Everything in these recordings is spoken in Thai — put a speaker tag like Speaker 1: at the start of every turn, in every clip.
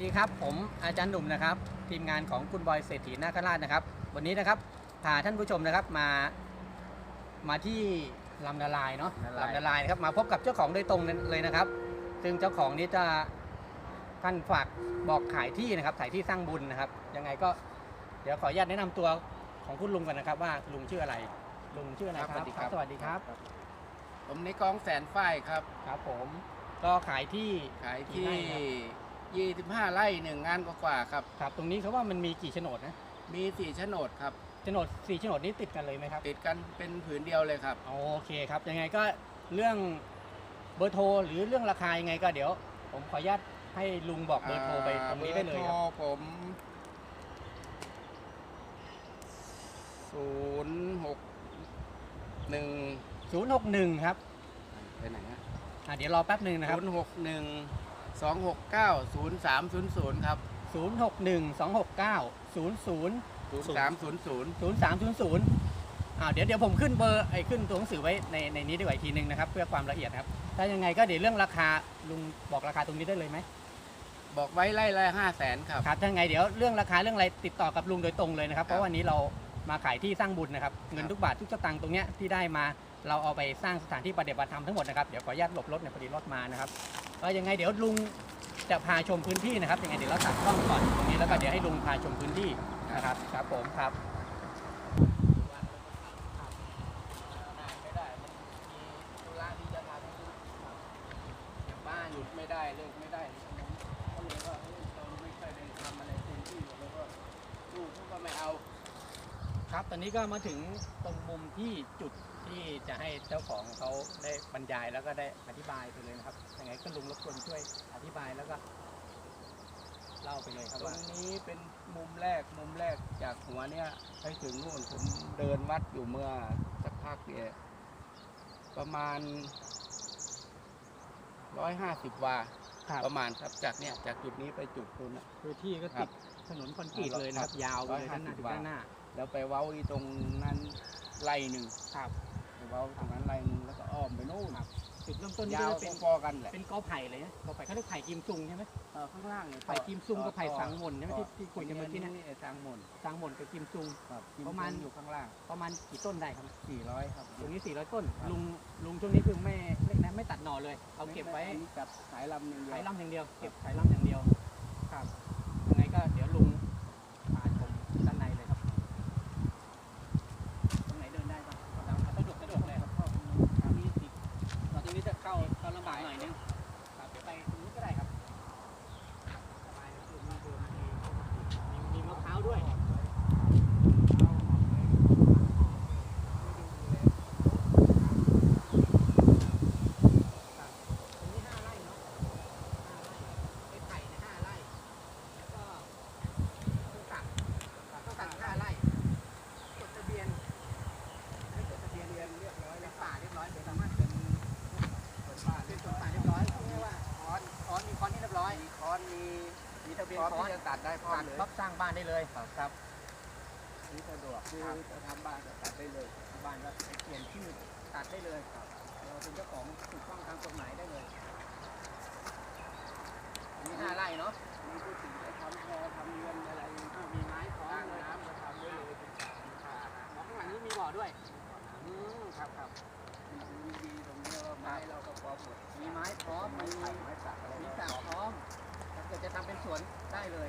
Speaker 1: ดีครับผมอาจารย์หนุ่มนะครับ ทีมงานของคุณบอยเศรษฐีนาคราชนะครับ วันนี้นะครับพาท่านผู้ชมนะครับมา มาที่ลำนาลายเนาะ
Speaker 2: ลำนาลาย
Speaker 1: ลำนาลายนะครับมาพบกับเจ้าของโดยตรงเลยนะครับ ซึ่งเจ้าของนี้จะท่านฝากบอกขายที่นะครับขายที่สร้างบุญนะครับ ยังไงก็เดี๋ยวขออนุญาตแนะนำตัวของคุณลุงกันนะครับ ว่าลุงชื่ออะไร ลุงชื่ออะไรครับ
Speaker 2: สวัสดีครับ
Speaker 1: สวัสดีครับ
Speaker 2: ผมนิกองแสนฝ้ายครับ
Speaker 1: ครับ ผมก็ขายที่
Speaker 2: ขาย
Speaker 1: กี่
Speaker 2: ที่
Speaker 1: ไร่ครับ
Speaker 2: 25ไร่หนึ่งงานกว่าๆครับ
Speaker 1: ครับ ตรงนี้เขาว่ามันมีกี่โฉนดนะ
Speaker 2: มีสี่โฉนดครับ
Speaker 1: โฉนดสี่โฉนดนี้ติดกันเลยไหมครับ
Speaker 2: ติดกันเป็นผืนเดียวเลยครับ
Speaker 1: โอเคครับยังไงก็เรื่องเบอร์โทรหรือเรื่องราคายังไงก็เดี๋ยว ผมขออนุญาตให้ลุงบอกเบอร์โทรไปตรงนี้ได้เลยครับ
Speaker 2: บอร์โทรผมศูนย์หกหนึ่ง
Speaker 1: 061 ครับ
Speaker 2: ไปไหนฮะ
Speaker 1: อะเดี๋ยวรอแป๊บหนึ่งนะครับ
Speaker 2: ศูนย์หกหนึ่ง สองหกเก้าศูนย์สามศูนย์ศูนย์ครับ
Speaker 1: 061 269 00
Speaker 2: ศูนย์สามศูนย์ศูนย์
Speaker 1: 0300อ่าเดี๋ยวเดี๋ยวผมขึ้นเบอร์ไอ้ขึ้นตัวหนังสือไว้ในในนี้ดีกว่าอีกทีหนึงนะครับ เพื่อความละเอียดนะครับ ถ้ายังไงก็เดี๋ยวเรื่องราคาลุงบอกราคาตรงนี้ได้เลยไหม
Speaker 2: บอกไว้ไล่ละห้าแสนครับ
Speaker 1: ครับถ้ายังไงเดี๋ยวเรื่องราคาเรื่องอะไรติดต่อกับลุงโดยตรงเลยนะครับ เพราะวันนี้เรามาขายที่สร้างบุญนะครับ เงินทุกบาททุกสตางค์ตรงเนี้ยที่ได้มาเราเอาไปสร้างสถานที่ปฏิบัติธรรมทั้งหมดนะครับ เดี๋ยวขออนุญาตหลบรถในยพอดีรถมานะครับ ก็ยังไงเดี๋ยวลุงจะพาชมพื้นที่นะครับยังไงเดี๋ยวเราตัดกล้องก่อนตรงนี้แล้วก็เดี๋ยวให้ลุงพาชมพื้นที่นะครับครับผมครับ
Speaker 2: ไม่ได้มีธุระที่จะทำอย่างบ้านหยุดไม่ได้เลิกไม่ได้ก็เลยว่าเอ้ยเราไม่ค่อยได้ทำอะไรเต็มที่แล้วก็ลูกเขาก็ไม่เอา
Speaker 1: ครับตอนนี้ก็มาถึงตรงมุมที่จุด ที่จะให้เจ้าของเขาได้บรรยายแล้วก็ได้อธิบายไปเลยนะครับยังไงก็ลุงรบกวนช่วยอธิบายแล้วก็เล่าไปเลยครับ
Speaker 2: ตร
Speaker 1: ว่า
Speaker 2: งนี้เป็นมุมแรกมุมแรกจากหัวเนี่ยไปถึงนู่นผมเดินวัดอยู่เมื่อสักพักเนี่ยประมาณร้อยห้าสิบวา
Speaker 1: ครับ
Speaker 2: ประมาณครับจากเนี่ยจากจุดนี้ไปจุดนู้นน่ะ
Speaker 1: คือที่ก็ติดถนนคอนกรีตเลยนะครับ ยาวไปเลย
Speaker 2: ร้อยห้า
Speaker 1: ด้านห
Speaker 2: สิ
Speaker 1: น้า
Speaker 2: บ
Speaker 1: ถึงด้านหน้า
Speaker 2: แล้วไปเว้าที่ตรงนั้นไร่หนึ่ง
Speaker 1: ครับ
Speaker 2: ไป เว้าตรงนั้นไร่หนึ่งแล้วก็อ้อมไปนู่น
Speaker 1: จุดเริ่มต้นนี่
Speaker 2: ยาว
Speaker 1: ก็จะเป็น
Speaker 2: พอๆกันแหละ
Speaker 1: เป็นกอไผ่เลยนะกอไผ่เขาเรียกไผ่กิมซุงใช่ไหม
Speaker 2: เออข้างล่างเนี่ย
Speaker 1: ไผ่กิมซุงกับไผ่สังมนใช่ไหม
Speaker 2: ต่อ
Speaker 1: ที่ที่คุยกันเมื่อกี้เนะ
Speaker 2: นี่ทางมน
Speaker 1: สังมนกับกิมซุง
Speaker 2: ครับ
Speaker 1: ประมาณ
Speaker 2: อยู่ข้างล่าง
Speaker 1: ประมาณกี่ต้นได้ครับ
Speaker 2: 400 ครับ
Speaker 1: ตรงนี้400ต้น ลุงลุงช่วงนี้คือไม่ไม่นะไม่ตัดหน่อเลยเอาเก็บไว้
Speaker 2: อันนี้กับสายลำหนึ่งเดียว
Speaker 1: สายลำอย่างเดียว เก็บสายลำอย่างเดียว ครับยังไงก็เดี๋ยวลุงพาชมด้านในเลยครับ ตรงไหนเดินได้บ้างเอาสะดวกสะดวกเลยครับเข้าตรงนี้ติดเราตรงนี้จะเข้าเข้าลำบากหน่อยนึงครับเดี๋ยวไปตรงนี้ก็ได้ครับสบายเลยคือมีเดินมีมีมีมะพร้าวด้วย ตรงนี้ห้าไร่เนาะห้าไร่ไอ้ไผ่เนี่ยห้าไร่ แล้วก็ต้นสักต้นสักห้าไร่จดทะเบียนให้จดทะเบียนเรียนเรียบร้อยแล้วป่าเรียบร้อยเดี๋ยวสามารถเป็นสวนป่าเป็นสวนป่าเรียบร้อยพูดง่ายๆว่าคอนคอนมีคอนที่เรียบร้อย
Speaker 2: มีคอนมี
Speaker 1: มีทะเบียน
Speaker 2: พร้อม
Speaker 1: คอน
Speaker 2: ที่จะตัดได้พร้อม
Speaker 1: ตัด
Speaker 2: เลย
Speaker 1: ปั๊ บสร้างบ้านได้เลยครับ
Speaker 2: นี่สะดวกคือจะทำบ้านก็ตัดได้เลย
Speaker 1: บ้านก็ไปเปลี่ยนชื่อตัดได้เลยเราเป็นเจ้าของถูกต้องตามกฎหมายได้เลยอันนี้ห้าไร่เนาะ
Speaker 2: มีผู้ถึงจะทำแพรทำเรือนอะไร
Speaker 1: อ่ามีไม้พร้อ
Speaker 2: ตั้
Speaker 1: ม
Speaker 2: ง
Speaker 1: เลย
Speaker 2: น้ำก็ทำได้เลยเป็นสระเป็นคานะ
Speaker 1: หมอข้างหลังนี้มีบ่อด้วยอืมครับครับ
Speaker 2: มีดีตรงนี้ว่าไม้เราก็พร้อมหมด
Speaker 1: มีไม้พร้อม
Speaker 2: ไม้
Speaker 1: มี
Speaker 2: ไผ่ไม้สักอะไร
Speaker 1: มี
Speaker 2: ก็
Speaker 1: สระพร้อมถ้าเกิดจะทำเป็นสวนได้เลย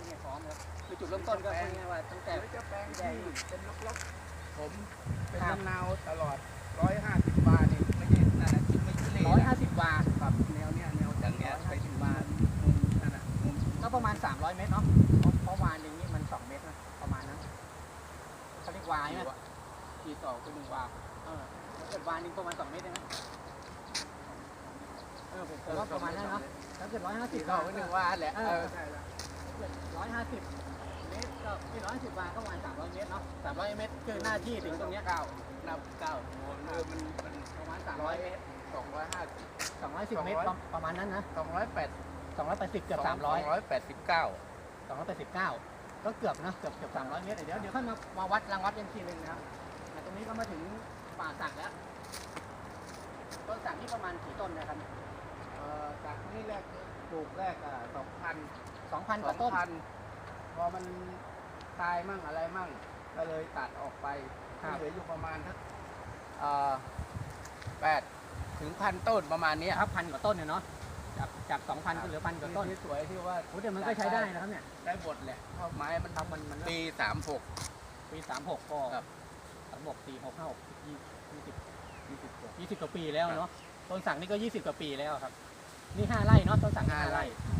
Speaker 2: ได้เลย
Speaker 1: ขอพร้อมครับคือจุดเริ่มต้นก็พูดง่ายๆว่าตั้งแต่
Speaker 2: แต่จะแปลงที่เป็นลกๆผมเป็น
Speaker 1: ครับ
Speaker 2: มะนาวตลอด 150 บาทนี่ไม่ใช่นั่นนะไม่ใช่เล่
Speaker 1: ร้อยห้าสิบบาท
Speaker 2: ครับแนวเนี้ยแนวจากเนี้ยไปถึงมามุมนั่นนะมุม
Speaker 1: ก็ประมาณ 300 เมตรเนาะเพราะวานหนึ่งนี่มัน 2 เมตรนะประมาณนั้นเขาเรียกวายไหม
Speaker 2: ที่ต่อเป็นหนึ่งวา
Speaker 1: เออเกิดวานนึงประมาณ2เมตรได้ไหมเออผมว่าประมาณนั้นเนาะถ้าเกิดร้อยห้าสิ
Speaker 2: ที่
Speaker 1: บ
Speaker 2: ต่อเป็นหนึ่งวาแหละ
Speaker 1: เอ
Speaker 2: อ
Speaker 1: ร้อยห้าสิบเมตรก็ที่ร้อยสิบบาทก็ประมาณสามร้อยเมตรเนาะสามร้อยเมตรคือหน้าที่ถึงตรงเนี้ย
Speaker 2: เก้านับเก้าเออมันมัน
Speaker 1: ประมาณสาม
Speaker 2: ร้
Speaker 1: ร้
Speaker 2: อ
Speaker 1: อยย
Speaker 2: เมตรสองร้อยห้าสิบ
Speaker 1: สองร้อยสิบเมตรประประมาณนั้นนะ
Speaker 2: สองร้อยแปด
Speaker 1: สองร้อยแปดสิบเกือบสามร้อย
Speaker 2: ร้อยแปดสิบเก้า
Speaker 1: สองร้อยแปดสิบเก้าก็เกือบนะเกือบเกือบสามร้อยเมตรเดี๋ยวเดี๋ยวค่อยมามาวัดรางวัดกันทีหนึ่งนะครับแต่ตรงนี้ก็มาถึงป่าสักแล้วต้นสักนี่ประมาณกี่ต้นนะครับ
Speaker 2: เอ่อจากนี่แรกปลูกแรกอะสองพัน
Speaker 1: สองพันก
Speaker 2: สอ
Speaker 1: ว่างต้น
Speaker 2: พันพอมันตายมั่งอะไรมั่ง ก็เลยตัดออกไป
Speaker 1: ครับ
Speaker 2: เหลืออยู่ประมาณทักเอ่อแปดถึงพันต้นประมาณเนี้ย
Speaker 1: ครับพันกว่าต้นเนี่ยเนาะจากจากสองพันก็เหลือพันกว่าต้น
Speaker 2: ที่สวยที่ว่า
Speaker 1: โอ้แต่มันก็ใช้ได้นะครับเนี่ย
Speaker 2: ได้บทแหละเข้าไม้มัน
Speaker 1: ครับมันมัน
Speaker 2: ปีสามหก
Speaker 1: ปีสามหกก็
Speaker 2: ครับ
Speaker 1: สามหกสี่หกห้าหกยี่ยี่สิบยี่สิบยี่สิบกว่าปีแล้วเนาะต้นสักนี่ก็ยี่สิบกว่าปีแล้วครับ นี่ห้าไร่เนาะต้นสักห้าไร่ครับ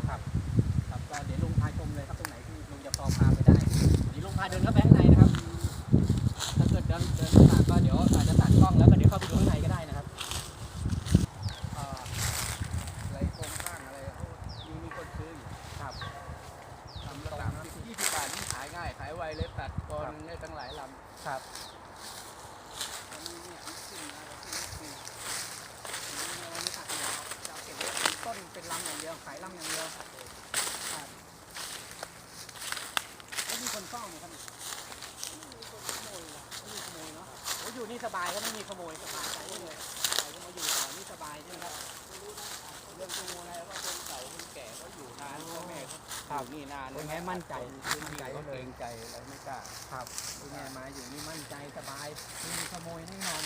Speaker 1: ครั นี่นานเป็นไง
Speaker 2: มั่น
Speaker 1: ใจ
Speaker 2: พื้น
Speaker 1: มั่น
Speaker 2: ที่
Speaker 1: ใจ
Speaker 2: เขา
Speaker 1: ได้
Speaker 2: เก
Speaker 1: เล
Speaker 2: ร
Speaker 1: ย
Speaker 2: งใจอะไรไม่กล้า
Speaker 1: ครับคุณแม่มาอยู่นี่มั่นใจสบายไม่มีขโมยแน่นอน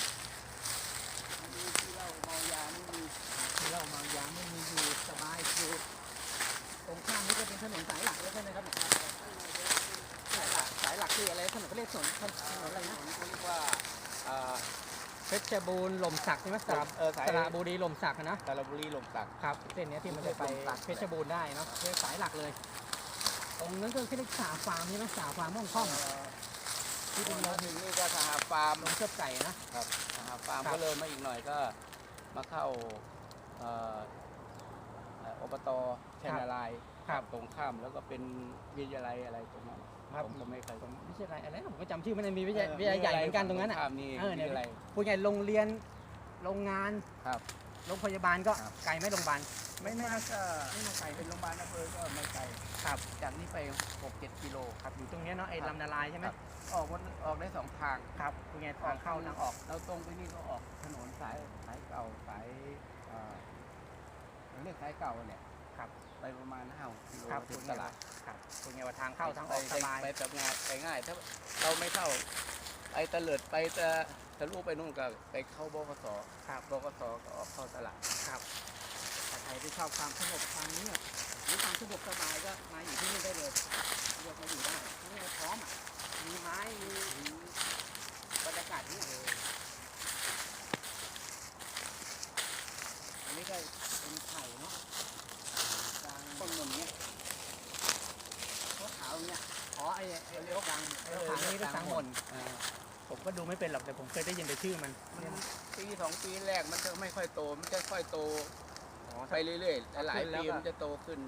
Speaker 2: อันนี้ที่เล่าเมายาไม่มี
Speaker 1: ที่เรามายางไม่มีอยู่สบายอยู่ตรงข้ามนี่ก็เป็นถนนสายหลักแล้วใช่ไหมครับเนี่ยสายหลักสายหลักคืออะไรถนนเขาเรียกถนนถนนอะไรนะ
Speaker 2: เขาเรียกว่าอ่า
Speaker 1: เพชรบูรณ์หล่มสักใช่ไหมสระ
Speaker 2: เออสาย
Speaker 1: สระบุรีหล่มสักอะนะ
Speaker 2: สระบุรีหลมสัก
Speaker 1: ครับเส้นเนี้ยที่มันจะไป
Speaker 2: หล่มสัก
Speaker 1: เพชรบูรณ์ได้เนาะเป็นสายหลักเลย ตรงนั้นก็คือเรียกสาฟาร์มใช่ไหมสาฟาร์มม่วงค่อม
Speaker 2: ที่เป็นมาถึงนี่ก็สหฟาร์ม
Speaker 1: ลงเชือบไก่นะ
Speaker 2: สหฟาร์ม
Speaker 1: ครับ
Speaker 2: ก็เลยมาอีกหน่อยก็มาเข้าเอ่อเอ่ออบตชัยนารายณ์
Speaker 1: ครับ
Speaker 2: ตรงข้ามแล้วก็เป็นวิทยาลัยอะไรตรงนั้น
Speaker 1: ครับ
Speaker 2: ผมก็ไม่เคย
Speaker 1: ผมไม่ใช่อะไรอะไรนะผมก็จำชื่อไม่ได้มีวิทยาวิทยาใหญ่เหมือนกันตรงนั้นอะ
Speaker 2: ข้ามนี่
Speaker 1: เออ
Speaker 2: วิ
Speaker 1: เนี่ย
Speaker 2: ทยาลัย
Speaker 1: พูดง่ายโรงเรียนโรงงาน
Speaker 2: ครับ
Speaker 1: โรงพยาบาลก็
Speaker 2: ครับ
Speaker 1: ไกลไหม่โรงพยาบาล
Speaker 2: ไม่ไม่น่าก็ไม่มาไกล เป็นโรงพยาบาลอำเภอก็ไม่ไกล
Speaker 1: ครับ
Speaker 2: จากนี้ไปหกเจ็ดกิโล
Speaker 1: ครับ อยู่ตรงเนี้ยเนาะไอ้
Speaker 2: ครับ
Speaker 1: ลำนาลายใช่ไหม
Speaker 2: ครับออกวันออกได้สองทาง
Speaker 1: ครับพูดง่ายทางเข้าทางออก
Speaker 2: เราตรงไปนี่ก็ออกถนนสายสายเก่าสายเอ่อเราเรียกสายเก่าเนี่ย
Speaker 1: ครับ
Speaker 2: ไปประมาณห้ากิโล
Speaker 1: ครับ
Speaker 2: ถึ
Speaker 1: พูด
Speaker 2: ง
Speaker 1: ง่า
Speaker 2: ต
Speaker 1: ย
Speaker 2: ลา
Speaker 1: ว่า
Speaker 2: ด
Speaker 1: ครับพูดง่ายว่าทางเข้าทางออก
Speaker 2: ไป
Speaker 1: สบาย
Speaker 2: ไปแบบง่ายไปง่าย ถ้าเราไม่เข้าไปตะเลิดไปตะ ทะลุไปนู่นก็ไปเข้าบกส
Speaker 1: ครับ
Speaker 2: บกสก็ออกเข้าตลาด
Speaker 1: ครับแต่ใครที่ชอบความสงบความเงียบหรือความสงบสบายก็มาอยู่ที่นี่ได้เลยเลือกมาอยู่ได้ที่นี่พร้อมอะมีไม้มีบรรยากาศนี่เลยอันนี้ก็เป็นไข่เนาะกลาง
Speaker 2: ต้นมันเนี้ย
Speaker 1: ขาวขาวๆเนี่ยอ๋อไอ้ไอ้เลี้ยวกลางเลี้ยวกลางนี่เลี้ยวกลางหมน
Speaker 2: อ่า
Speaker 1: ผมก็ดูไม่เป็นหรอกแต่ผมเคยได้ยินแต่ชื่อมัน
Speaker 2: มันปีสองปีแรกมันจะไม่ค่อยโต มันจะค่อยโต
Speaker 1: อ๋อ
Speaker 2: ไปเรื่อยๆหลายๆ
Speaker 1: แล้ว
Speaker 2: ปี
Speaker 1: ก็
Speaker 2: มันจะโตขึ้น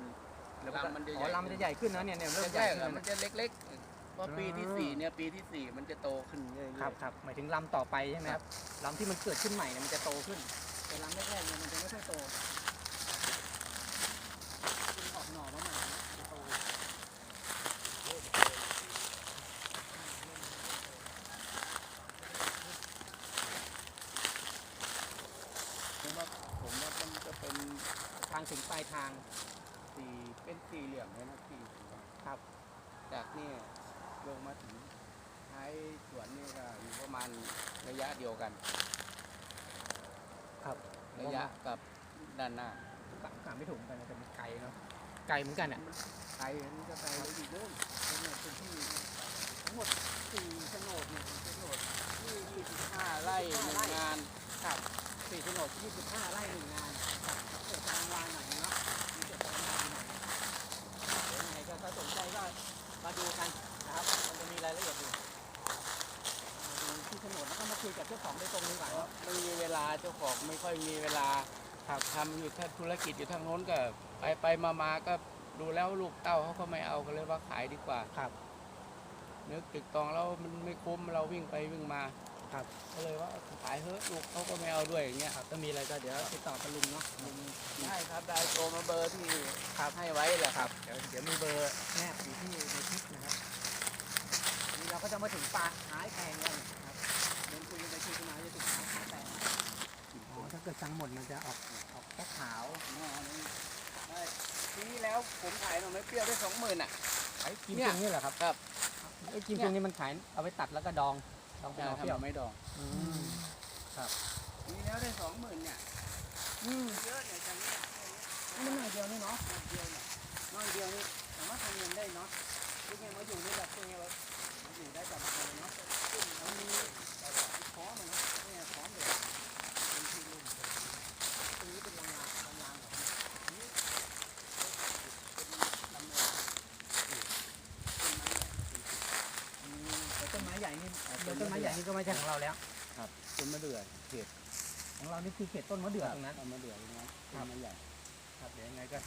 Speaker 1: แล้วก็
Speaker 2: ลำมันจะให
Speaker 1: อ๋
Speaker 2: ญ่
Speaker 1: อลำมันจะใหญ่ขึ้นนะเนี่ยเนี่ยเริ่ม
Speaker 2: แร
Speaker 1: ใหญ่
Speaker 2: ก
Speaker 1: ขึ้น
Speaker 2: ๆ
Speaker 1: แล้ว
Speaker 2: อะมัน
Speaker 1: เนี่ย
Speaker 2: จะเล็กๆเพราะปีที่
Speaker 1: อ่า
Speaker 2: สี่เนี่ยปีที่สี่มันจะโตขึ้นเรื่อยๆ
Speaker 1: ครับครับหมายถึงลำต่อไปใช่ไหมครับลำที่มันเกิดขึ้นใหม่เนี่ยมันจะโตขึ้น แต่ลำแรกๆเนี่ยมันจะไม่ค่อยโตมันออกหน่อมาใหม่นะจะโต
Speaker 2: ผมว่าผมว่ามันจะ เป็น
Speaker 1: ทางถึงปลายทาง
Speaker 2: สี่เป็นสี่เหลี่ยมเลยนะสี่
Speaker 1: ครับ
Speaker 2: จากนี่ลงมาถึงท้ายสวนนี่ก็อยู่ประมาณระยะเดียวกัน
Speaker 1: ครับ
Speaker 2: ระยะกับด้านหน้า
Speaker 1: กะกะไม่ถูกเหมือนกันนะแต่มันไกลเนาะไกลเหมือนกันอะ
Speaker 2: ไกลมันจะไกลเลยอีกเรื่องเป็นเนี่ยเป็นที่ทั้งหมดสี่โฉนดเนี่ยโฉนดที่ยี่สิบห้าไร่หนึ่งงาน
Speaker 1: ครับสี่โฉนด25ไร่หนึ่งงาน ครับเกิดตางหน่อยเนาะมีเกิดตารางวาหน่อยเดี๋ยวยังไงก็ถ้าสนใจก็มาดูกันนะครับ มันจะมีรายละเอียดอยู่มาดูที่โฉนแล้วก็มาคุยกับเจ้าของโดยตรงดีกว่า
Speaker 2: เพราะ
Speaker 1: เนาะ
Speaker 2: ไม่มีเวลาเจ้าของไม่ค่อยมีเวลา
Speaker 1: ครับ
Speaker 2: ทำอยู่แค่ธุรกิจอยู่ทางโน้นก็ไปไปมามาก็ดูแล้วลูกเต้าเขาก็ไม่เอาก็เลยว่าขายดีกว่า
Speaker 1: ครับ
Speaker 2: นึกตึกตองแล้วมันไม่คุ้มเราวิ่งไปวิ่งมา
Speaker 1: ครับ
Speaker 2: ก็เลยว่าขายเถอะลูกเขาก็ไม่เอาด้วยอย่างเงี้ย
Speaker 1: ครับถ้ามีอะไรก็เดี๋ยวติดต่อกับลุงเนาะลุง
Speaker 2: ได้ครับได้โทรมาเบอร์ที่ครับให้ไว้แหละครับ
Speaker 1: เดี๋ยวเดี๋ยวมีเบอร์แนบอยู่ที่ในคลิปนะครับอันนี้เราก็จะมาถึงปลาหายแพงกันนะครับเดินคุยกันไปคุยกันมาจะถึงปลาหายแพงอ๋อถ้าเกิดสังหมดมันจะออกออกแค่ขาว
Speaker 2: ได้ปีที่แล้วผมขายหน่อไม้เปรี้ยวได้สองหมื่นอะ
Speaker 1: ไอ้กิม
Speaker 2: เนี่
Speaker 1: ซุ
Speaker 2: ย
Speaker 1: งนี่เหรอครับ
Speaker 2: ครับ
Speaker 1: ไอ้กิมซุงนี่มันขายเอาไปตัดแล้วก็ดอง ดองเป็นหน่อเปรี้ยว
Speaker 2: ทำไม่ดอง
Speaker 1: อืม
Speaker 2: ปีที่แล้วได้สองหมื่นเนี่ย
Speaker 1: อืม
Speaker 2: เยอะเนี่ยจังเนี้ย
Speaker 1: นี่มันหน่อยเดียวนี่เนาะ
Speaker 2: น้อยเดียวเนี่ยน้อยเดียวนี่สามารถทำเงินได้เนาะพวกเนี้ยมาอยู่นี่แบบพวกเนี้ยแบบมาอยู่ได้แบบอะไรเนาะมันมีแบบพร้อมอะเนาะเนี่ยพร้อมเลยเป็นที่รุ่มเลยตรงนี้เป็นโรงงานโรงงานของอันนี้เป็นลำนาต้นไม้ใหญ่
Speaker 1: อืมแต่ต้ นไม้ใหญ่นี่เดี๋ยวต้นไม้ใหญ่นี่ก็ไม่ใช่ของเราแล้ว
Speaker 2: ครับต้นมะเดื่อเขต
Speaker 1: ของเรานี่คือเขตต้นมะเดื่อตรงนั้น
Speaker 2: ต้นมะเดื่อตรงนั้นต้นไม้ใหญ่
Speaker 1: ครับเดี๋ยวยังไงก็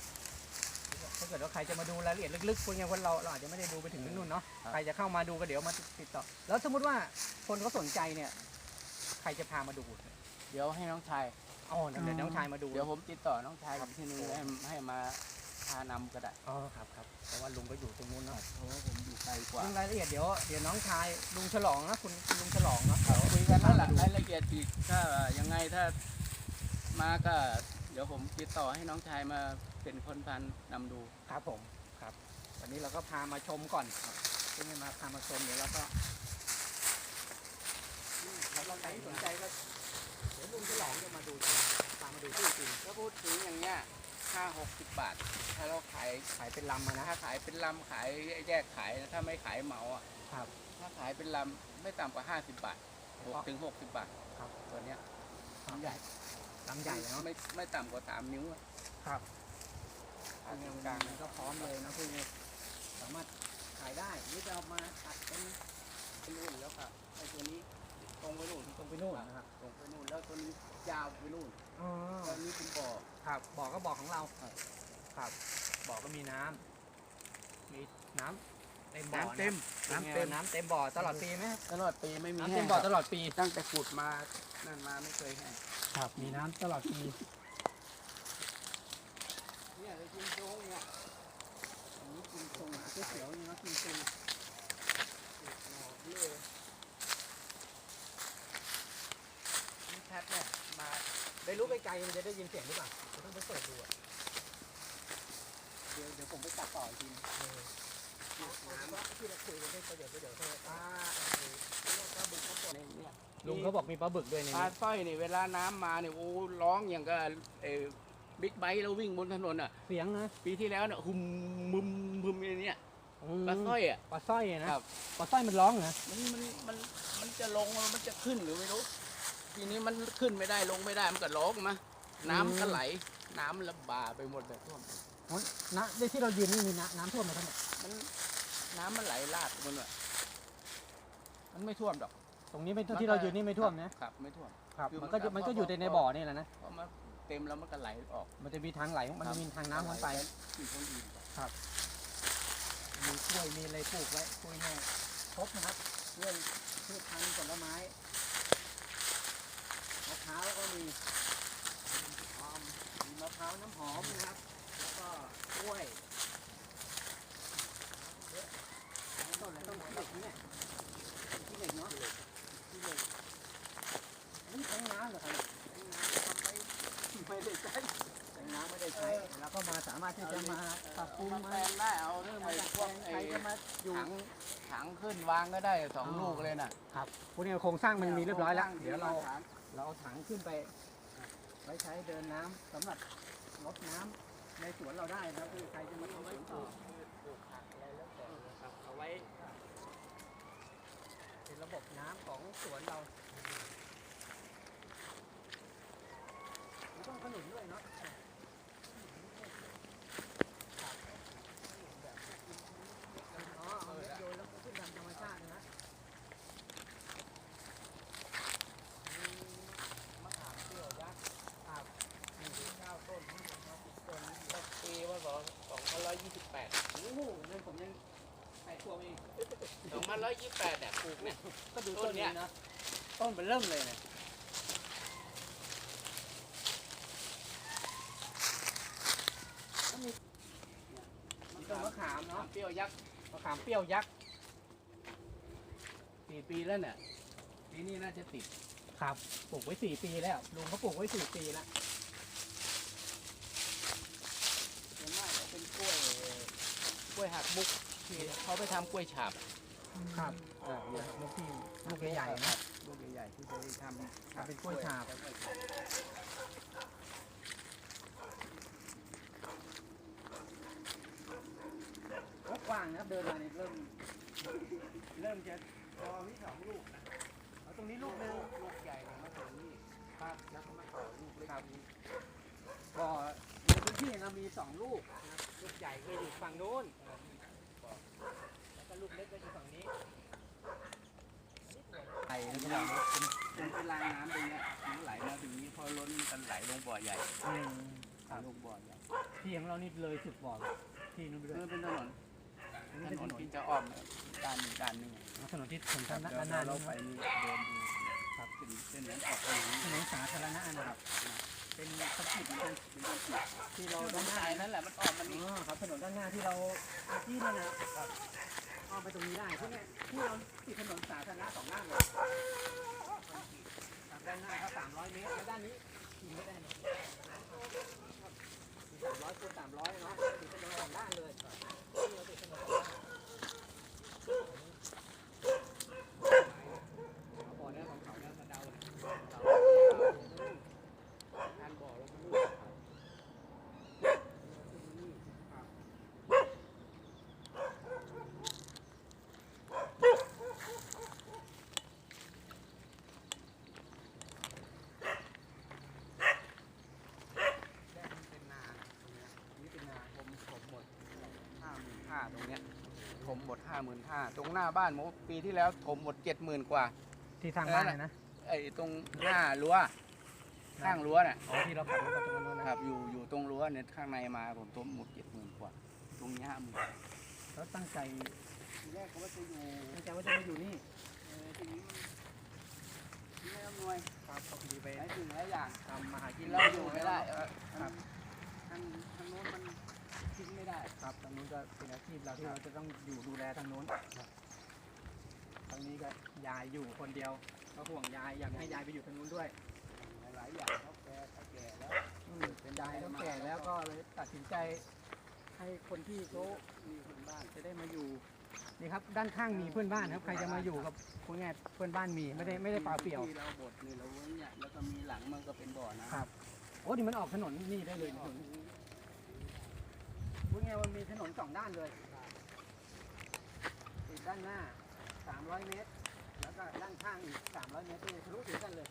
Speaker 1: ถ้าเกิดว่าใครจะมาดูรายละเอียดลึกๆพวกเนี้ยคนเราเราอาจจะไม่ได้ดูไปถึงนู่นเนาะ
Speaker 2: ครับ
Speaker 1: ใครจะเข้ามาดูก็เดี๋ยวมาติดต่อ แล้วสมมติว่าคนเขาสนใจเนี่ย ใครจะพามาดู
Speaker 2: เดี๋ยวให้น้องชาย
Speaker 1: อ๋อเดี๋ยวน้องชายมาดู
Speaker 2: เดี๋ยวผมติดต่อน้องชายผมที่นี่ให้ให้มา พานำก็ได้
Speaker 1: อ๋อครับครับเพราะว่าลุงก็อยู่ตรงนู้นเนาะ
Speaker 2: เพราะว่าผมอยู่ไกลกว่า
Speaker 1: เรื่องรายละเอียดเดี๋ยวเดี๋ยวน้องชายลุงฉลองนะคุณคุณลุงฉลองเนาะ
Speaker 2: คุยกันนั่นแหละรายละเอียดอีกถ้ายังไงถ้ามาก็เดี๋ยวผมติดต่อให้น้องชายมาเป็นคนพันนำดู
Speaker 1: ครับผมครับ วันนี้เราก็พามาชมก่อนครับที่ไม่มาพามาชมเดี๋ยวเราก็แล้วก็ใครที่สนใจก็เดี๋ยวลุงฉลองจะมาดูจริงพามาดูที่จริง
Speaker 2: ถ้าพูดถึงอย่างเงี้ย ค่าหกสิบบาท ถ้าเราขาย
Speaker 1: ขายเป็นลำมานะ
Speaker 2: ถ้าขายเป็นลำขายแยกขายถ้าไม่ขายเหมาอะ
Speaker 1: ครับ
Speaker 2: ถ้าขายเป็นลำไม่ต่ำกว่าห้าสิบบาทหกถึงหกสิบบาท
Speaker 1: ครับ
Speaker 2: ตัวเนี้ย
Speaker 1: ลำใหญ่ลำใหญ่เนาะ
Speaker 2: ไม่ไม่ต่ำกว่าสามนิ้วอะ
Speaker 1: ครับ
Speaker 2: อั
Speaker 1: อั
Speaker 2: น
Speaker 1: น
Speaker 2: นี้
Speaker 1: นี้
Speaker 2: กลาง
Speaker 1: มันก็พร้อมเลยนะพวกนี้สามารถขายได้หรือจะเอามาตัดเป็น
Speaker 2: ไปนู่นแล้วครับไอ้ตัวนี้ ตรงไปนู่น
Speaker 1: ตรงไปนู่นนะครับ
Speaker 2: ตรงไปนู่นแล้วตัวนี้ยาวไปนู่น
Speaker 1: อ๋อ
Speaker 2: ตัวนี้เป็นบ่อ
Speaker 1: ครับบ่อก็บ่อของเรา
Speaker 2: ครับ
Speaker 1: ครับบ่อก็มีน้ำมีน้ำเต็มบ่อ
Speaker 2: น้ำเต็ม
Speaker 1: น้ำเต็มน้ำเต็มบ่อตลอดปีไหม
Speaker 2: ตลอดปีไม่มี
Speaker 1: น้ำ
Speaker 2: แห้
Speaker 1: เต็ม
Speaker 2: ง
Speaker 1: บ่อ
Speaker 2: ค
Speaker 1: ต
Speaker 2: รับ
Speaker 1: ลอดปี
Speaker 2: ตั้งแต่ขุดมานั่นมาไม่เคยแห้ง
Speaker 1: ครับ มีน้ำตลอดปี
Speaker 2: เนี่ยเลยกินโจ๊กเนี่ยอันนี้กินทรงหมาเขียวๆนี่นะกินทรงหอกเลย แพทเนี่ยมา
Speaker 1: ได้รู้ไปไกลมันจะได้ยินเสียงหรือเปล่าต้องไปเปิดดูอะ
Speaker 2: เดี๋ยวเดี๋ยวผมไปตัดต่ออีกที
Speaker 1: น้ำที่เราคุยกันได้ประเดี๋ยประเดี๋ยวเธอป้า
Speaker 2: ในเนี่ย
Speaker 1: ลุงเขาบอกมีปลาบึกด้วยใน
Speaker 2: ปลา
Speaker 1: นี้
Speaker 2: สร้อยนี่เวลาน้ำมาเนี่ยโอ้ร้องอย่างกับเออบิ๊กไบค์แล้ววิ่งบนถนนอะ
Speaker 1: เสียงนะ
Speaker 2: ปีที่แล้วเนี่ยหุมมุมมุมอย่างเนี้ย
Speaker 1: อืม
Speaker 2: ปลาสร้อยอะ
Speaker 1: ปลาสร้อยอะนะครับ ปลาสร้อยมันร้องเหรอ
Speaker 2: มันมันมันมันจะลงมันจะขึ้นหรือไม่รู้ ทีนี้มันขึ้นไม่ได้ลงไม่ได้มันก็ร้องมาน้ำก็ไหล น้ำระบาไปหมดเลยท่วม
Speaker 1: อ๋อน้ำในที่เรายืนนี่มีน้ำน้ำท่วมไหมครับเนี่ย
Speaker 2: มันน้ำมันไหลลาดมันอะมันไม่ท่วมดอก
Speaker 1: ตรงนี้ไม่ท่วมที่เรายืนนี่ไม่ท่วมนะครับ
Speaker 2: ไม่ท่วม
Speaker 1: ครับ
Speaker 2: คือ
Speaker 1: มันก็
Speaker 2: มัน
Speaker 1: จะมันก็
Speaker 2: พอ
Speaker 1: อยู่ใน
Speaker 2: พอ
Speaker 1: ในบ่อนี่แหละนะ
Speaker 2: เพราะมันเต็มแล้วมันก็ไหลออก
Speaker 1: มันจะมีทางไหลของมัน
Speaker 2: ครับ
Speaker 1: จะมีทางน้ำมันไป
Speaker 2: ที่คนอื่น
Speaker 1: มีกล้วยมีอะไรปลูกไว้กล้วยแน่ครบนะครับเรื่องพืชพันธุ์ผลไม้มะ พร้าวก็มีหอมมีมะพร้าวน้ำหอมนะครับ แล้วก็กล้วยต้นอะไรต้นขี้เหล็กนี่เนี่ยขี้เหล็กเนาะขี้เหล็กนี่แทงน้ำเหรอครับแทงน้ำทำไมไม่ได้ใช้แทงน้ำไม่ได้ใช้ แล้วก็มาสามารถที่จะมาปรับปรุง
Speaker 2: มาแปลงได้เอาเรื่องไปพวกไอ้
Speaker 1: ใครจะมาอยู่
Speaker 2: ถังถังขึ้นวางก็ได้สองลูกเลยน่ะ
Speaker 1: ครับพวกนี้โครงสร้างมันมีเรียบร้อยแล้ว เดี๋ยวเรา เราเอาถังขึ้นไปไว้ใช้เดินน้ำสำหรับรดน้ำในสวนเราได้นะครับคือใครจะมาทำสวนต่อครับเอาไว้เป็นระบบน้ำของสวนเรามันต้องขนุนด้วยเนาะอ๋อเอาเม็ดโยนแล้วก็ขึ้นตามธรรมชาตินะ
Speaker 2: มะขามเปรี้ยวยักษ์ครับมีเก้าต้นทั้งหมดมาสิบต้นแล้วปีว่าสองสองพันร้อยยี่สิบแปด
Speaker 1: โอ้โหเงินผมยัง ใส่ตัวเอง
Speaker 2: สองพันร้อยยี่สิบแปดเนี่ยปลูกเนี่ย
Speaker 1: ก็ดู
Speaker 2: ต้
Speaker 1: ต้น
Speaker 2: นเนี้
Speaker 1: นี้
Speaker 2: ย
Speaker 1: นะ ต้นเป็นเริ่มเลยเนี่ยมีต้นมะขาม
Speaker 2: มะ
Speaker 1: เนาะ
Speaker 2: ขามเปรี้ยวยักษ์
Speaker 1: มะขามเปรี้ยวยักษ์
Speaker 2: สี่ปีแล้วเนี่ย ปีนี้น่าจะติด
Speaker 1: ครับ ปลูกไว้สี่ปีแล้ว ลุงเขาปลูกไว้สี่ปีแล้ว
Speaker 2: ส่วนมากจะเป็นกล้วย กล้วยหักมุก ที่เขาไปทำกล้วยฉาบ
Speaker 1: ครับ
Speaker 2: อ่าเนี่ย
Speaker 1: ลูกที่ลูกใหญ่ๆนะ
Speaker 2: ลูกใหญ่ๆที่ไปทำ
Speaker 1: ทำเป็นกล้วยฉาบ ก็กว้างนะครับเดินมาเนี่ยเริ่ม เริ่มจะพอมีสองลูกนะเอาตรงนี้ลูกหนึง
Speaker 2: ลูกใหญ่เนี่ยมาถึงนี่ครับแล้วก็มาต่อลูกเล็ก
Speaker 1: ครับ
Speaker 2: นี้
Speaker 1: ก็ในพื้นที่เรามีสองลูกนะครับลูกใหญ่ก็อยู่ฝั่งนู้นแล้วก็ลูกเล็กก็อยู่ฝั่งนี้ไอ้นะครับ
Speaker 2: เป็นเป็นรางน้ำตรงเนี้ยมันไหลมาถึงนี้พอล้นมันไหลลงบ่อใหญ่
Speaker 1: อืมครับ
Speaker 2: ลงบ่อใหญ่
Speaker 1: ที่ของเรานี่เลยสุดบ่อเลยที่นู้นไปด้วย
Speaker 2: เออเป็นถนน
Speaker 1: อัน
Speaker 2: ถ
Speaker 1: นี้เป็น
Speaker 2: น
Speaker 1: ถ
Speaker 2: น
Speaker 1: นน
Speaker 2: ที่จะอ้อมด้านนี้ด้านหนึง
Speaker 1: ถนนที่ถนน
Speaker 2: ครั
Speaker 1: ด้า
Speaker 2: บ
Speaker 1: นด้านหน้า
Speaker 2: เรา
Speaker 1: นู้น
Speaker 2: ไปนี่เดินดูครับเป็นเส้นนั้นออกไปอย่างนี้
Speaker 1: ถนนสาธารณะนะครับเป็นสกิดเหมือนกัน
Speaker 2: เป็นต้นจิก
Speaker 1: ที่
Speaker 2: เรา
Speaker 1: เรา
Speaker 2: ต้
Speaker 1: ด้า
Speaker 2: อง
Speaker 1: นหน้า
Speaker 2: สายนั่นแหละมันออกมา
Speaker 1: อ๋
Speaker 2: นี่
Speaker 1: อครับถนนด้านหน้าที่เราที่นี่นะครับ อ้อไปตรงนี้ได้ที่เนี่ยที่เราติดถนนสาธารณะสองด้านเลยด้านหน้าก็สามร้อยเมตรแล้วด้านนี้ขี่ไม่ได้นะสามร้อยคูณสามร้อยเนาะติดถนนสองด้านเลยที่เราติดถนนสองด้านเขาบอกแล้วของเขาแล้วกระเดาเนี่ย
Speaker 2: การบ่อลงมาลูกครับ แรกมันเป็นนาตรงเนี้ยนี่เป็นนาผมผมหมดห้าหมื่นห้า ตรงเนี้ยผมหมดห้าหมื่นห้าตรงหน้าบ้านผมปีที่แล้วผมหมดเจ็ดหมื่นกว่า
Speaker 1: ที่สร้างบ้านเลยนะ
Speaker 2: ไอ้ตรงหน้ารั้วข้างรั้วน่ะ
Speaker 1: อ๋อที่เราขับรถมาตรงนั้นนะ
Speaker 2: ครับ อยู่อยู่ตรงรั้วเนี่ยข้างในมาผมผมหมดเจ็ดหมื่นกว่า ตรงนี้ห้าหมื่น
Speaker 1: แล้วตั้งใจ
Speaker 2: ทีแรกเขาว่าจะอยู่
Speaker 1: ตั้งใจว่าจะมาอยู่นี่
Speaker 2: เออทีนี้มันไม่อำนวย
Speaker 1: ครับพอดีไป
Speaker 2: หลายสิ่งหลายอย่าง
Speaker 1: ทำมาหากิ
Speaker 2: กิ
Speaker 1: น
Speaker 2: น
Speaker 1: แล้
Speaker 2: แล้วว
Speaker 1: อ
Speaker 2: อยู่ยู่
Speaker 1: ไม่
Speaker 2: ไม่
Speaker 1: ได้
Speaker 2: ได้เออ
Speaker 1: ครับ
Speaker 2: ทางทางโน้นมันทิ้ง ไม่ได้
Speaker 1: ครับทางนู้นก็เป็นอาชีพเราที่เราจะต้องอยู่ดูแลทางนู้นทางนี้ก็ยายอยู่คนเดียวก็ห่วงยายอยากให้ยายไปอยู่ทางนู้นด้วย
Speaker 2: หลายๆอย่างเขาแก่เขาแก่แล้ว
Speaker 1: อืมเป็นยายเขาแก่แล้วก็เลยตัดสินใจ ให้คนที่เขา
Speaker 2: มีคนบ้าน
Speaker 1: จะได้มาอยู่นี่ครับ ด้านข้างมีเพื่อนบ้านครับใครจะมาอยู่กับคุณแง่เพื่อนบ้านมีไม่ได้ไม่ได้เปล่าเปลี่ยว
Speaker 2: ที่เราบดนี่เราไว้เนี่ยแล้วก็มีหลังมันก็เป็นบ่อนะครับ
Speaker 1: โอ้นี่มันออกถนนนี่ได้เลยถนน พูดง่ายๆว่ามีถนนสองด้านเลยติดด้านหน้า 300 เมตร แล้วก็ด้านข้างอีก 300 เมตรที่ทะลุถึงกันเลย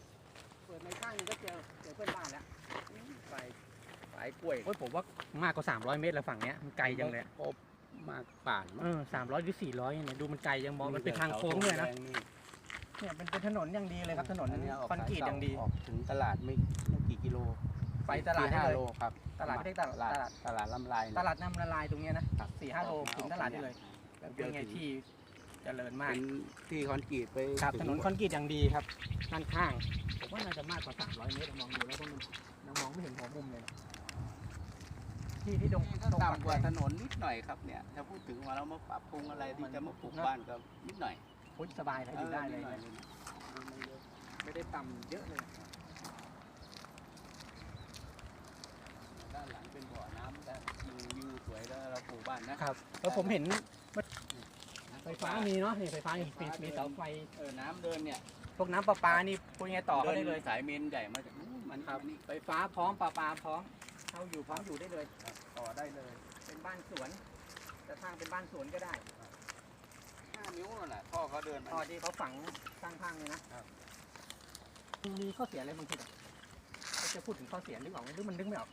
Speaker 1: เปิดในข้างหนึงก็เจอเจอเพื่อนบ้านแล้ว
Speaker 2: ไปสายกล้วย
Speaker 1: โอ้ยผมว่ามากกว่า 300 เมตรแล้วฝั่งเนี้ยมันไกลจังเลย
Speaker 2: โอบมากป่าน
Speaker 1: เออ300หรือ400เนี่ยดูมันไกลยังมองมันเป็นทางโค้งเลยนะเนี่ยเป็นเป็นถนนอย่างดีเลยครับถนน
Speaker 2: อันนี้ออก
Speaker 1: คอนกรีตอย่างดี
Speaker 2: ออกถึงตลาดไม่ไม่กี่กิโล
Speaker 1: ไปตลาด
Speaker 2: สี่
Speaker 1: ได้
Speaker 2: ห้า
Speaker 1: เลย
Speaker 2: โลครับ
Speaker 1: ตลาดไม่ได้ตลาด
Speaker 2: ตลาด
Speaker 1: ตลาด
Speaker 2: ตลาดลำลายเนี่ย
Speaker 1: ตลาดน้ำละลายตรงเนี้ยนะครับสี่ห้าโล
Speaker 2: ออกมา
Speaker 1: ถึงตลาดได้เลยเป็นไงที่เจริญมาก
Speaker 2: เป็นที่คอนกรีตไป
Speaker 1: ครับ
Speaker 2: ถึง
Speaker 1: ถนนคอนกรีตอย่างดีครับด้านข้าง ผมว่าน่าจะมากกว่า300เมตรมองดูแล้วก็มันยังมองไม่เห็นหัวมุมเลยนะที่ที่ตรง
Speaker 2: นี่ก็ต่ำกว่าถนนนิดหน่อยครับเนี่ยถ้าพูดถึงว่าเรามาปรับปรุงอะไรที่จะมาปลูกบ้านก็นิดหน่อย
Speaker 1: โอ้ยสบายเลยอยู่ได้เลย
Speaker 2: นิหน่อ
Speaker 1: เนี่ย
Speaker 2: นะไม่เยอะ
Speaker 1: ไม่ได้ต่ำเยอะเลย
Speaker 2: ด้านหลังเป็นบ่อน้ำแต่วิว วยแล้วเราปลูกบ้านนะ ครับ
Speaker 1: แล้วผมเห็นไฟฟ้ามีเนาะนี่ไฟฟ้ามีมีมีเสาไฟ
Speaker 2: เออ น้ำเดินเนี่ย
Speaker 1: พวกน้ำประปานี่พูดง่ายๆต่อเขาได้เลย
Speaker 2: สายเมนใหญ่มาจากนู้นมัน
Speaker 1: ครับ
Speaker 2: นี่
Speaker 1: ไฟฟ้าพร้อมประปาพร้อมเข้าอยู่พร้อมอยู่ได้เลย
Speaker 2: ต่อได้เลย
Speaker 1: เป็นบ้านสวน จะสร้างเป็นบ้านสวนก็ได้
Speaker 2: ห้านิ้วนั่นแหละพ่อเขาเดิน
Speaker 1: ตอ
Speaker 2: มาน
Speaker 1: ที่เขาฝังข้างๆเลยนะครับมีข้อเสียอะไรบางทีเขาจะพูดถึงข้อเสียนึกออกไหมหรือมันนึกไม่ออก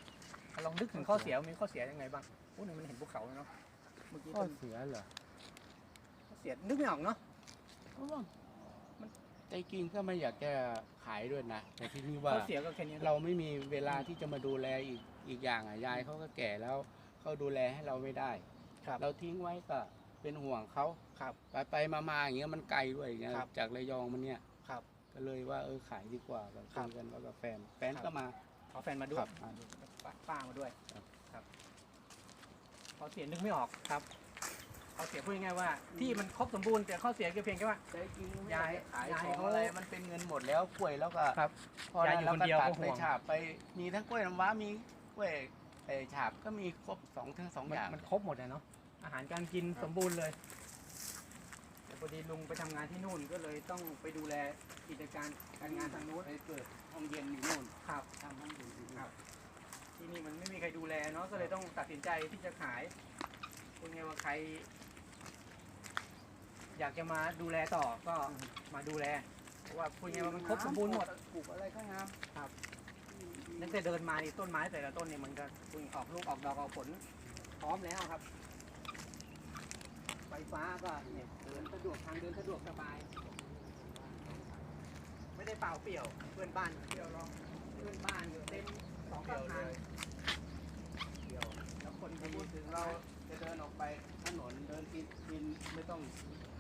Speaker 1: ลองนึกถึงข้อเสียมีข้อเสียยังไงบ้าง โอ้เนี่ยมันเห็นภูเขาเลยเนาะ เมื่อกี้
Speaker 2: ข้อ
Speaker 1: เป็น
Speaker 2: เสียเหรอ
Speaker 1: ข้อเสียนึกไม่ออกเนาะ
Speaker 2: เพราะว่ามันใจจริงก็ไม่อยากจะขายด้วยนะแต่ที่นี่ว่า
Speaker 1: ข้อเสียก็แค่นี้นะ
Speaker 2: เราไม่มีเวลาที่จะมาดูแลอีกอีกอย่างอะยายเขาก็แก่แล้วเขาดูแลให้เราไม่ได้
Speaker 1: ครับ
Speaker 2: เราทิ้งไว้ก็เป็นห่วงเขา
Speaker 1: ครับ
Speaker 2: ไปไปมามาอย่างเงี้ยมันไกลด้วยอย่างเงี้ย
Speaker 1: ครับ
Speaker 2: จากระยองมันเนี่ย
Speaker 1: ครับ
Speaker 2: ก็เลยว่าเออขายดีกว่าแบบ
Speaker 1: ครับ
Speaker 2: คุยกันแล้วกับแฟนแฟน
Speaker 1: ครับ
Speaker 2: ก็มา
Speaker 1: เอาแฟนมาด้วย
Speaker 2: ครับมาด้วย
Speaker 1: ป้าป้ามาด้วย
Speaker 2: ครับ
Speaker 1: ครับ ข้อเสียนึกไม่ออกครับข้อเสียพูดง่ายๆว่า ที่มันครบสมบูรณ์แต่ข้อเสียก็เพียงแค่ว่า
Speaker 2: ใจจริง
Speaker 1: ยาย
Speaker 2: ขาย
Speaker 1: ยาย
Speaker 2: ของ
Speaker 1: เขา
Speaker 2: อะไรมันเป็นเงินหมดแล้วกล้วยแล้วก็
Speaker 1: ครับ
Speaker 2: พอยา
Speaker 1: ยอยู่
Speaker 2: เรา
Speaker 1: คน
Speaker 2: ก็
Speaker 1: เดียว
Speaker 2: ตัด
Speaker 1: ก็ห่
Speaker 2: ไป
Speaker 1: วง
Speaker 2: ฉาบไปมีทั้งกล้วยน้ำว้ามีกล้วยเออฉาบก็มีครบสองทั้งสอง
Speaker 1: มัน
Speaker 2: อย่าง
Speaker 1: มันครบหมดเลยเนาะอาหารการกินสมบูรณ์เลยแต่พอดีลุงไปทำงานที่นู่นก็เลยต้องไปดูแลกิจการการงานทางนู้น
Speaker 2: ไปเปิดห้องเย็นอยู่นู่น
Speaker 1: ครับ
Speaker 2: ทำห้องเย็นอยู่นู่น
Speaker 1: ครับ ที่นี่มันไม่มีใครดูแลเนาะก็เลยต้องตัดสินใจที่จะขายคุณไงว่าใคร อยากจะมาดูแลต่อก็มาดูแลเพราะว่าคุณไงว่ามันครบสมบูรณ์หมด
Speaker 2: ปลูกอะไรก็งาม
Speaker 1: ครับตั้งแต่เดินมานี่ต้นไม้แต่ละต้นเนี่ยมันก็เพิ่งออกลูกออกดอกออกผลพร้อมแล้วครับไฟฟ้าก็เนี่ยเดินสะดวกทางเดินสะดวกสบาย ไม่ได้เปล่าเปลี่ยวเพื่อนบ้านเปลี่ยวหรอกเพื่อนบ้านอยู่เต็ม สอง
Speaker 2: เดี
Speaker 1: ข้าง
Speaker 2: ยวเล
Speaker 1: ทาง
Speaker 2: ยเดียว
Speaker 1: แล้วคน
Speaker 2: ถ้า
Speaker 1: ดี
Speaker 2: พูดถึงเราจะเดินออกไปถนนเดินกินกินไม่ต้อง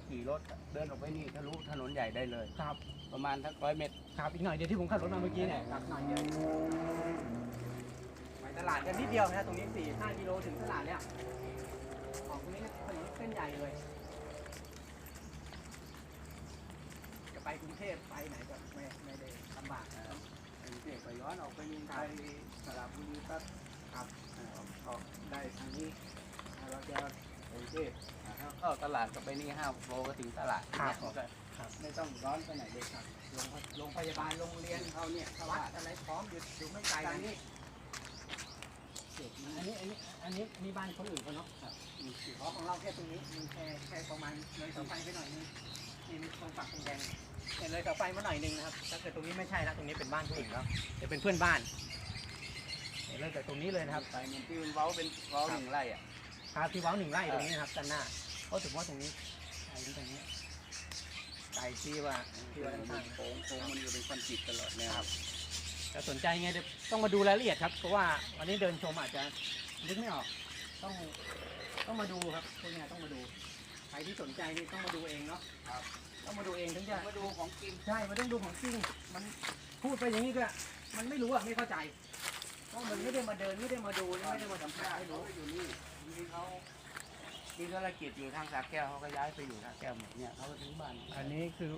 Speaker 2: ขี่รถเดินออกไปนี่ทะลุถนนใหญ่ได้เลย
Speaker 1: ครับ
Speaker 2: ประมาณทักร้อยเมตร
Speaker 1: ครับอีกหน่อยเดียวที่ผมขับรถมาเมื่อกี้เนี่ยครับหน่อยเดียวไปตลาดกันนิดเดียวนะตรงนี้สี่ห้ากิโลถึงตลาดแล้วออกตรงนี้ถนนเส้นใหญ่เลย จะไปกรุงเทพไปไหนก็ไม่ไม่ได้ลำบากนะครับ
Speaker 2: กรุงเทพไป ย้อนออกไปมีไปสระบุรีปั๊บ
Speaker 1: ครับ
Speaker 2: อ่าออกออกได้ทางนี้อ่าเราจะไปกรุงเทพอ่าถ้าเข้าตลาดก็ไปนี่ห้าโลก็ถึงตลาด
Speaker 1: ครับ
Speaker 2: เนี่ยก็
Speaker 1: ครับ
Speaker 2: ไม่ต้องร้อนไปไหนเลยครับ
Speaker 1: โรงพยโรงพยาบาลโรงเรียนเขาเนี่ยวัดอะไรพร้อมอยู่อยู่ไม่ไกล
Speaker 2: ทา
Speaker 1: กั
Speaker 2: ง
Speaker 1: น
Speaker 2: นี้เด็ก
Speaker 1: อันนี้อันนี้อันนี้นี่บ้านคนอื่นเขาเนาะ
Speaker 2: ครับมีสิ
Speaker 1: อ๋อของเราแค่ตรงนี้มีแค่แค่ประมาณเลยเสาไฟไปหน่อยนึงนี่มีตรงปักตรงแดง เห็นเลยเสาไฟมาหน่อยนึงนะครับ ถ้าเกิดตรงนี้ไม่ใช่นะตรงนี้เป็นบ้านผู้หญิงแล้วจะเป็นเพื่อนบ้าน เห็นเลยแต่ตรงนี้เลยนะครับ
Speaker 2: ไปมันที่มันเว้าเป็นเว้าหนึ่งไร่อะ
Speaker 1: ครับที่เว้าหนึ่งไร่ตรงนี้นะครับด้านหน้าเขาถือว่าตรงนี้ไอ้ตรงนี้ไก่ที่ว่าที่
Speaker 2: ที่
Speaker 1: ว่า
Speaker 2: ว่า
Speaker 1: ด้าน
Speaker 2: มัน
Speaker 1: ข้าง
Speaker 2: โค้งโค้งมันอยู่เป็นคอนกรีตตลอดแนว
Speaker 1: ถ้าสนใจไงเดี๋ยวต้องมาดูรายละเอียดครับ เพราะว่าวันนี้เดินชมอาจจะนึกไม่ออก ต้องต้องมาดูครับพวกเนี้ยต้องมาดูใค รที่สนใจนี่ต้องมาดูเองเนาะ
Speaker 2: ครับ
Speaker 1: ต้องมาดูเองถึงจะ
Speaker 2: มาดูของกิน
Speaker 1: ใช่มันต้องดูของจริง มันพูดไปอย่างนี้ก็มันไม่รู้อะไม่เข้าใจเพราะมันไม่ได้มาเดินไม่ได้มาดูไม่ได้มาสัมภาษณ์
Speaker 2: ให้
Speaker 1: ให้
Speaker 2: รู้
Speaker 1: รู้
Speaker 2: อยู่นี่มีเขามีธุรกิจอยู่ทางสระแก้วเขาก็ย้ายไปอยู่สระแก้วหมดเนี่ยเขาก็ถึงบ้าน
Speaker 1: อันนี้คือ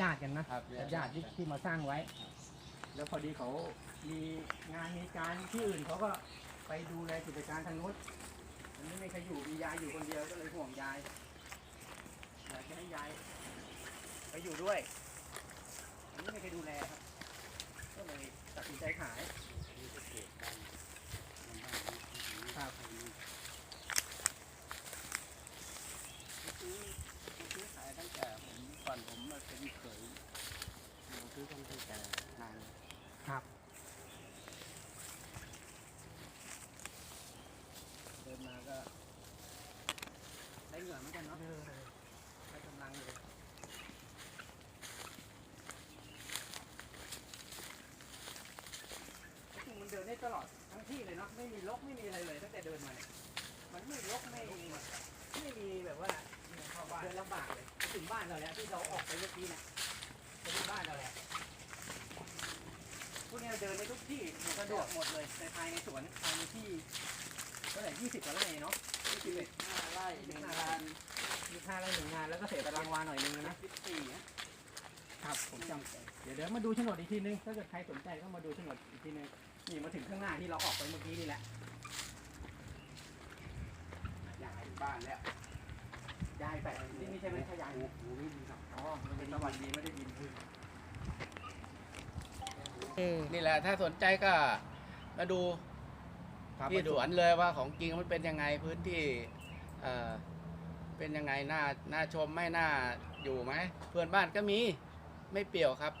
Speaker 1: ญาติๆกันนะครับญาติๆที่ที่มาสร้างไว้ แล้วพอดีเขามีงานมีการที่อื่นเขาก็ไปดูแลกิจการทางนู้นอันนี้ไม่เคยอยู่มียายอยู่คนเดียวก็เลยห่วงยาย อยากจะให้ยายไปอยู่ด้วยอันนี้ไม่เคยดูแลครับ ก็เลยตัดสินใจขายครับ
Speaker 2: ซื้อซื้อขายตั้งแต่ผมก่อนผมมาเป็นเขยผมซื้อตั้งแต่นาน
Speaker 1: ครับ
Speaker 2: เดินมาก็
Speaker 1: ได้เหงื่อเหมือนกันเนาะได้กำลังเลยจริงๆมันเดินได้ตลอดทั้งที่เลยเนาะ ไม่มีลกไม่มีอะไรเลยตั้งแต่เดินมาเนี่ย มันไม่ลกไม่มีไม่มีแบบว่าเดินลำบากเลยถึงบ้านเราแล้วที่เราออกไปเมื่อกี้เนี่ยจะถึงบ้านเราแล้วพวกนี้เราเดินในทุกที่มันสะดวกหมดเลยในภายในสวนภายในที่เท่าไหร่ยี่สิบกว่าไร่เนาะยี่สิบเอ็ด
Speaker 2: ห้าไร่หนึ่งงาน
Speaker 1: มีค่าไร่หนึ่งงานแล้วก็เศษตารางวาหน่อยนึงนะ
Speaker 2: สิบสี่
Speaker 1: ครับผมจำเดี๋ยวเดี๋ยวมาดูโฉนดอีกทีนึงถ้าเกิดใครสนใจก็มาดูโฉนดอีกทีนึงนี่มาถึงข้างหน้าที่เราออกไปเมื่อกี้นี่แหละ
Speaker 2: ย้าย บ้านแล้ว
Speaker 1: ยายไปนี่ไม่ใช่ไหมขยาย
Speaker 2: หูหูไม่ดีครับ
Speaker 1: อ๋อมันเป็น
Speaker 2: สวัสดีไม่ได้ยิน
Speaker 1: เอ
Speaker 2: นี่แหละถ้าสนใจก็มาดู
Speaker 1: ครับ
Speaker 2: ที่สวนเลยว่าของจริงมันเป็นยังไงพื้นที่เอ่อเป็นยังไงน่าน่าชมไหม่น่าอยู่ไหมเพื่อนบ้านก็มีไม่เปรี่ยวครับ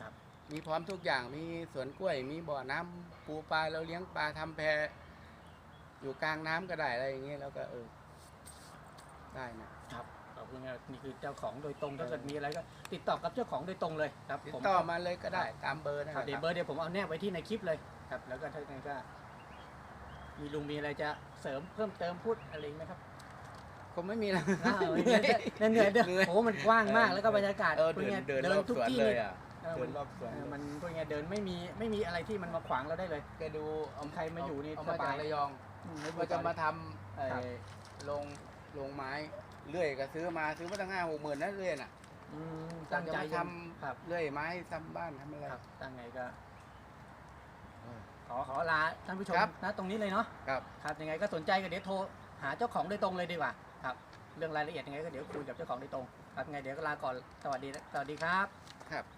Speaker 1: ครับ
Speaker 2: มีพร้อมทุกอย่างมีสวนกล้วย มีบ่อน้ำปูปลาเราเลี้ยงปลาทำแพ อยู่กลางน้ำก็ได้อะไรอย่างเงี้ยแล้วก็เออได้นะ
Speaker 1: ขอบคุณครับนี่คือเจ้าของโดยตรงถ้าเกิดมีอะไรก็ติดต่อกับเจ้าของโดยตรงเลยครับ
Speaker 2: ติด
Speaker 1: ผม
Speaker 2: ต่อมาเลยก็ได้ตามเบอร์นะ
Speaker 1: ค
Speaker 2: ค
Speaker 1: รั
Speaker 2: รั
Speaker 1: บบเดี๋ยวเบอร์เดี๋ยวผมเอาแนบไว้ที่ในคลิปเลยครับ แล้วก็ถ้าไงก็ มีลุงมีอะไรจะเสริมเพิ่มเติมพูดอะไรอีกไหมครับ
Speaker 2: คงไม่มีแล้ว
Speaker 1: อ้าวเหนื่อยเหนื่อยเด้อ
Speaker 2: เหนื่อย
Speaker 1: โอ้มันกว้างมากแล้วก็บรรยากาศ
Speaker 2: เออ
Speaker 1: พู
Speaker 2: เดิน
Speaker 1: ง่ายๆ
Speaker 2: เดินรอบ
Speaker 1: ทุก
Speaker 2: สวน
Speaker 1: ที่
Speaker 2: เลย
Speaker 1: นี่
Speaker 2: อะ
Speaker 1: เออ
Speaker 2: เดิ
Speaker 1: มัน
Speaker 2: นรอบสวน
Speaker 1: เอ
Speaker 2: เล
Speaker 1: อยมันพูดง่ายๆเดินไม่มีไม่มีอะไรที่มันมาขวางเราได้เลย
Speaker 2: แกดูเอา
Speaker 1: ใครมาอยู่นี่
Speaker 2: เอา
Speaker 1: ส
Speaker 2: มา
Speaker 1: บา
Speaker 2: จายกระยอง
Speaker 1: อื มไม่
Speaker 2: ว่าจะมา
Speaker 1: ท
Speaker 2: ทำเอ่อ
Speaker 1: ครับ
Speaker 2: ลงลงไม้เลื่อยก็ซื้อมาซื้อมาตั้งห้าหกหมื่นนั่นเลื่อยน่ะำ
Speaker 1: อืมตั้งใจ
Speaker 2: จะมาท
Speaker 1: ทำ ครับ
Speaker 2: เลื่อยไม้ทำบ้านทำอะไร
Speaker 1: ครับตั้งไงก็
Speaker 2: เออ
Speaker 1: ขอขอลาท่านผู้ชม
Speaker 2: ครับ
Speaker 1: นะตรงนี้เลยเนาะ
Speaker 2: ครับ
Speaker 1: ครับยังไงก็สนใจก็เดี๋ยวโทรหาเจ้าของโดยตรงเลยดีกว่าครับ เรื่องรายละเอียดยังไงก็เดี๋ยวคุยกับเจ้าของโดยตรงครับยังไงเดี๋ยวก็ลาก่อนสวัสดีนะสวัสดีครับ
Speaker 2: ครับ